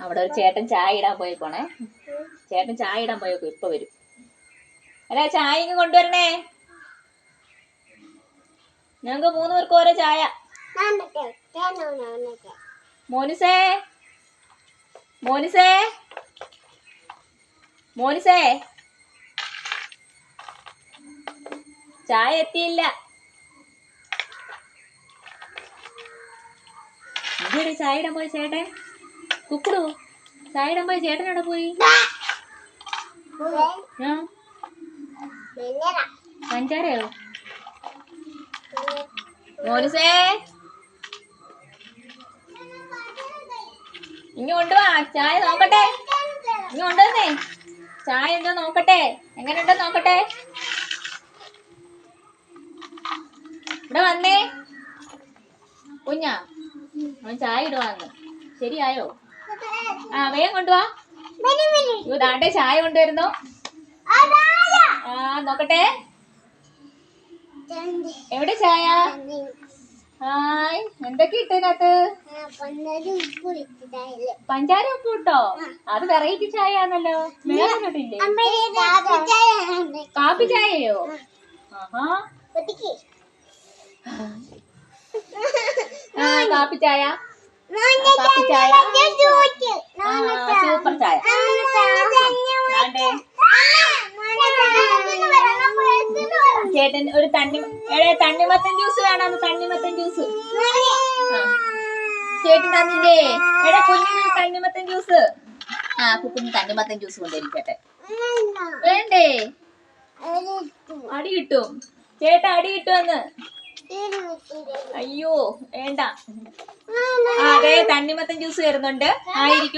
അവിടെ ഒരു ചേട്ടൻ ചായ ഇടാൻ പോയിക്കോണേ ചേട്ടൻ ചായ ഇടാൻ പോയോ ഇപ്പൊ വരും. അല്ല ചായ ഇങ്ങ് കൊണ്ടുവരണേ. ഞങ്ങക്ക് മൂന്ന് പേർക്ക് ഓരോ ചായ. മോനിസേ മോനിസേ മോനിസേ. ചായ എത്തിയില്ല. ഇതൊരു ചായ ഇടാൻ പോയി ചേട്ടൻ. കുക്കുടു ചായ ഇടാൻ പോയി ചേട്ടൻ എവിടെ പോയി? പഞ്ചാരയോ മോനുസേ. ഇനി കൊണ്ടുവാ ചായ നോക്കട്ടെ. ഇനി കൊണ്ടുവന്നേ ചായ എന്തോ നോക്കട്ടെ. എങ്ങനെയുണ്ടോ നോക്കട്ടെ. ഇവിടെ വന്നേ. കുഞ്ഞാ. അവൻ ചായ ഇടുവാന്ന്. ശരിയായോ? ആ വേഗം കൊണ്ടുവാ. ദാണ്ടെ ചായ കൊണ്ടുവരുന്നു. ആ നോക്കട്ടെ. എവിടെ ചായ? ഹായ് എന്തൊക്കെ ഇട്ടതിനകത്ത്? പഞ്ചാര ഉപ്പ് ഇട്ടോ? അത് വെറൈറ്റി ചായ ആണല്ലോ വേറെ കാപ്പി ചായയോ? ആഹാ. കാപ്പി ചായ? കാപ്പി ചായ സൂപ്പർ ചായ. ചേട്ടൻ ഒരു തണ്ണി എടേ തണ്ണിമത്തൻ ജ്യൂസ് വേണം തണ്ണിമത്തൻ ജ്യൂസ്. ചേട്ടൻ തന്നില്ലേ? എടാ കുഞ്ഞിന് തണ്ണിമത്തൻ ജ്യൂസ്. ആ കുഞ്ഞിന് തണ്ണിമത്തൻ ജ്യൂസ് കൊണ്ടിരിക്കട്ടെ വേണ്ടേ. അടി കിട്ടും. ചേട്ടാ അടി കിട്ടുമെന്ന്. അയ്യോ വേണ്ട. അതെ തണ്ണിമത്തൻ ജ്യൂസ് വരുന്നുണ്ട്. ആയിരിക്കും.